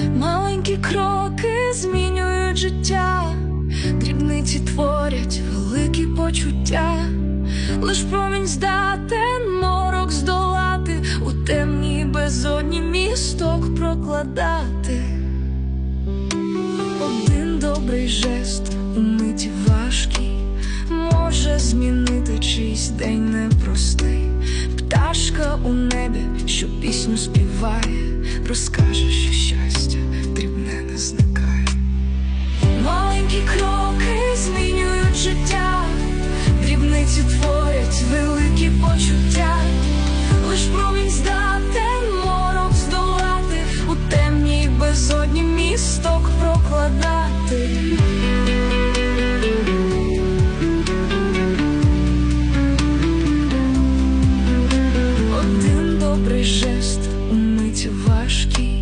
Маленькі кроки змінюють життя, дрібниці творять великі почуття, лиш промінь здатен морок здолати, у темній безодні місток прокладати. Один добрий жест у миті важкий може змінити чийсь день непростий. Пташка у небі, що пісню співає, розкаже, що серці великі почуття, лиш промінь здатен морок здолати, у темній безодні місток прокладати. Один добрий жест умить важкий.